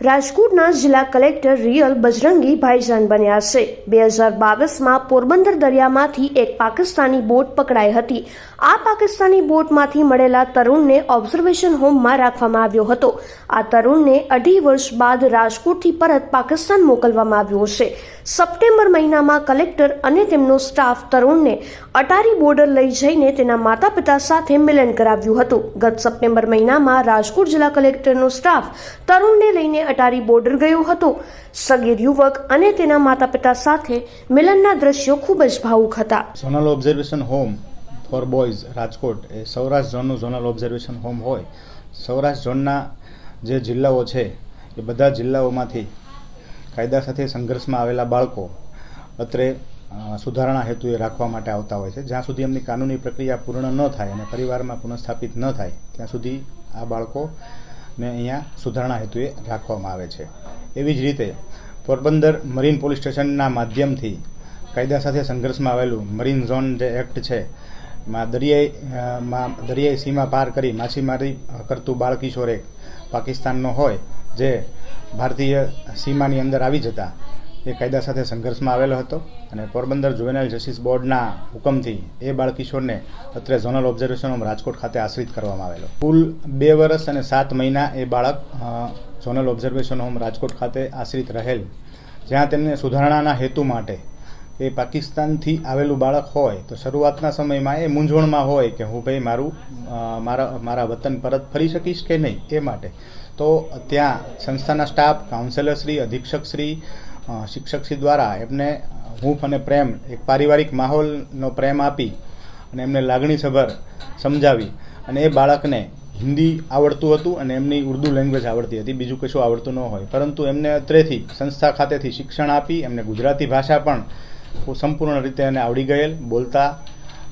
રાજકોટના જિલ્લા collector real Bajrangi ભાઈજાન બન્યા છે. બે હજાર બાવીસમાં પોરબંદર દરિયામાંથી એક પાકિસ્તાની બોટ પકડાઈ હતી. આ પાકિસ્તાની બોટમાંથી મળેલા તરુણને ઓબ્ઝર્વેશન હોમમાં રાખવામાં આવ્યો હતો. આ તરુણને અઢી વર્ષ બાદ રાજકોટથી પરત પાકિસ્તાન મોકલવામાં આવ્યો છે. સપ્ટેમ્બર મહિનામાં કલેક્ટર અને તેમનો સ્ટાફ તરુણને અટારી બોર્ડર લઈ જઈને તેના માતા પિતા સાથે મિલન કરાવ્યું હતું. ગત સપ્ટેમ્બર મહિનામાં રાજકોટ જિલ્લા કલેક્ટરનો સ્ટાફ તરુણને લઈને અટારી બોર્ડર ગયો હતો. સગીર યુવક અને તેના માતા પિતા સાથે મિલનના દ્રશ્યો ખૂબ જ ભાવુક હતા. Zonal observation home for boys Rajkot, એ સૌરાષ્ટ્ર ઝોનનું ઝોનલ ઓબ્ઝર્વેશન હોમ હોય. સૌરાષ્ટ્ર ઝોનના જે જિલ્લાઓ છે, એ બધા જિલ્લાઓમાંથી કાયદા સાથે સંઘર્ષમાં આવેલા બાળકો અત્રે સુધારણા હેતુએ રાખવા માટે આવતા હોય છે. જ્યાં સુધી એમની કાનૂની પ્રક્રિયા પૂર્ણ ન થાય અને પરિવારમાં પુનઃસ્થાપિત ન થાય, ત્યાં સુધી આ બાળકોને અહીંયા સુધારણા હેતુએ રાખવામાં આવે છે. એવી જ રીતે પોરબંદર મરીન પોલીસ સ્ટેશનના માધ્યમથી કાયદા સાથે સંઘર્ષમાં આવેલું મરીન ઝોન જે એક્ટ છે, માં દરિયાઈ માં દરિયાઈ સીમા પાર કરી માછીમારી કરતું બાળકિશોર એક પાકિસ્તાનનો હોય, જે ભારતીય સીમાની અંદર આવી જતા એ કાયદા સાથે સંઘર્ષમાં આવેલો હતો અને પોરબંદર જુવેનાઇલ જસ્ટિસ બોર્ડના હુકમથી એ બાળકિશોરને અત્રે ઝોનલ ઓબ્ઝર્વેશન હોમ રાજકોટ ખાતે આશ્રિત કરવામાં આવેલો. કુલ બે વર્ષ અને સાત મહિના એ બાળક ઝોનલ ઓબ્ઝર્વેશન હોમ રાજકોટ ખાતે આશ્રિત રહેલ. જ્યાં તેમને સુધારણાના હેતુ માટે એ પાકિસ્તાનથી આવેલું બાળક હોય તો શરૂઆતના સમયમાં એ મૂંઝવણમાં હોય કે હું ભાઈ મારું મારા મારા વતન પરત ફરી શકીશ કે નહીં એ માટે. તો ત્યાં સંસ્થાના સ્ટાફ કાઉન્સેલરશ્રી અધિક્ષકશ્રી શિક્ષકશ્રી દ્વારા એમને હૂંફ અને પ્રેમ, એક પારિવારિક માહોલનો પ્રેમ આપી અને એમને લાગણીસભર સમજાવી અને એ બાળકને હિન્દી આવડતું હતું અને એમની ઉર્દુ લેંગ્વેજ આવડતી હતી. બીજું કશું આવડતું ન હોય. પરંતુ એમને અત્રેથી સંસ્થા ખાતેથી શિક્ષણ આપી, એમને ગુજરાતી ભાષા પણ સંપૂર્ણ રીતે એને આવડી ગયેલ. બોલતા,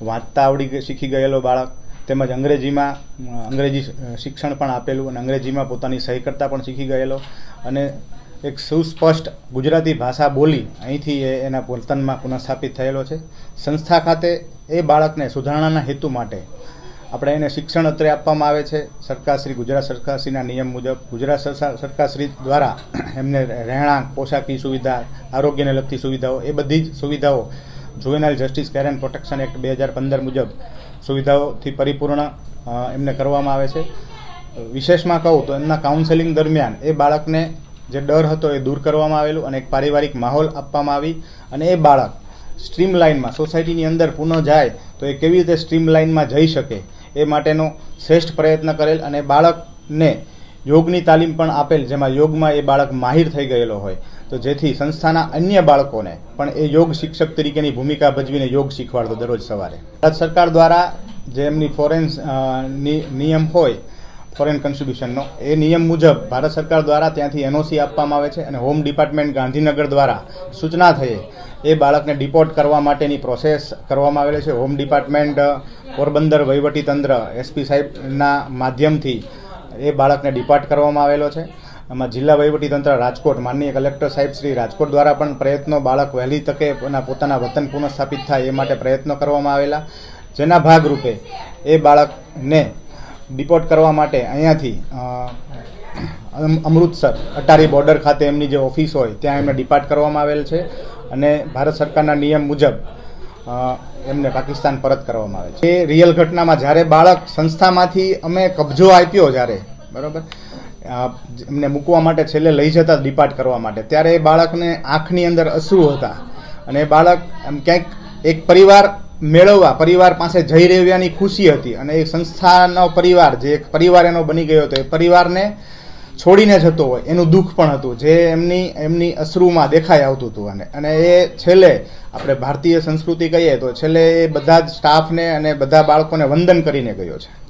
વાંચતા આવડી શીખી ગયેલો બાળક. તેમજ અંગ્રેજીમાં અંગ્રેજી શિક્ષણ પણ આપેલું અને અંગ્રેજીમાં પોતાની સહી કરતા પણ શીખી ગયેલો. અને એક સુસ્પષ્ટ ગુજરાતી ભાષા બોલી અહીંથી એ એના વર્તનમાં પુનઃસ્થાપિત થયેલો છે. સંસ્થા ખાતે એ બાળકને સુધારણાના હેતુ માટે આપણે એને શિક્ષણ અત્રે આપવામાં આવે છે. સરકારશ્રી ગુજરાત સરકારશ્રીના નિયમ મુજબ ગુજરાત સરકાર સરકારશ્રી દ્વારા એમને રહેણાંક, પોશાકી સુવિધા, આરોગ્યને લગતી સુવિધાઓ એ બધી જ સુવિધાઓ juvenile justice care and protection act બે હજાર પંદર મુજબ સુવિધાઓથી પરિપૂર્ણ એમને કરવામાં આવે છે. વિશેષમાં કહું તો એમના કાઉન્સેલિંગ દરમિયાન એ બાળકને જે ડર હતો એ દૂર કરવામાં આવેલું અને એક પારિવારિક માહોલ આપવામાં આવી અને એ બાળક સ્ટ્રીમ લાઇનમાં સોસાયટીની અંદર પુનઃ જાય તો એ કેવી રીતે સ્ટ્રીમ લાઇનમાં જઈ શકે એ માટેનો શ્રેષ્ઠ પ્રયત્ન કરેલ અને બાળકને યોગની તાલીમ પણ આપેલ, જેમાં યોગમાં એ બાળક માહિર થઈ ગયેલો હોય. તો જેથી સંસ્થાના અન્ય બાળકોને પણ એ યોગ શિક્ષક તરીકેની ભૂમિકા ભજવીને યોગ શીખવાડતો દરરોજ સવારે. ભારત સરકાર દ્વારા જે એમની ફોરેન નિયમ હોય ફોરેન કન્સ્ટિટ્યુશનનો એ નિયમ મુજબ ભારત સરકાર દ્વારા ત્યાંથી એનઓસી આપવામાં આવે છે અને હોમ ડિપાર્ટમેન્ટ ગાંધીનગર દ્વારા સૂચના થયે એ બાળકને ડિપોર્ટ કરવા માટેની પ્રોસેસ કરવામાં આવેલી છે. હોમ ડિપાર્ટમેન્ટ પોરબંદર વહીવટીતંત્ર એસપી સાહેબના માધ્યમથી એ બાળકને ડિપાર્ટ કરવામાં આવેલો છે. આમાં જિલ્લા વહીવટીતંત્ર રાજકોટ, માનનીય કલેક્ટર સાહેબ શ્રી રાજકોટ દ્વારા પણ પ્રયત્નો બાળક વહેલી તકે પોતાના વતન પુનઃસ્થાપિત થાય એ માટે પ્રયત્નો કરવામાં આવેલા. જેના ભાગરૂપે એ બાળકને ડિપોર્ટ કરવા માટે અહીંયાથી અમૃતસર, અટારી બોર્ડર ખાતે એમની જે ઓફિસ હોય, ત્યાં એમને ડિપાર્ટ કરવામાં આવેલ છે અને ભારત સરકારના નિયમ મુજબ એમને પાકિસ્તાન પરત કરવામાં આવે છે. એ રિયલ ઘટનામાં જ્યારે બાળક સંસ્થામાંથી અમે કબજો આપ્યો જ્યારે, બરાબર? એમને મૂકવા માટે છેલ્લે લઈ જતા ડિપાર્ટ કરવા માટે. ત્યારે એ બાળકને આંખની અંદર અશ્રુ હતા અને એ બાળક એમ ક્યાંક એક પરિવાર મેળવવા, પરિવાર પાસે જઈ રહેવાની ખુશી હતી અને એ સંસ્થાનો પરિવાર, જે એક પરિવાર એનો બની ગયો હતો, એ પરિવારને છોડીને જતો હોય, એનું દુઃખ પણ હતું, જે એમની એમની અશ્રુમાં દેખાઈ આવતું હતું અને અને એ છેલ્લે આપણે ભારતીય સંસ્કૃતિ કહીએ તો છેલ્લે એ બધા જ સ્ટાફને અને બધા બાળકોને વંદન કરીને ગયો છે.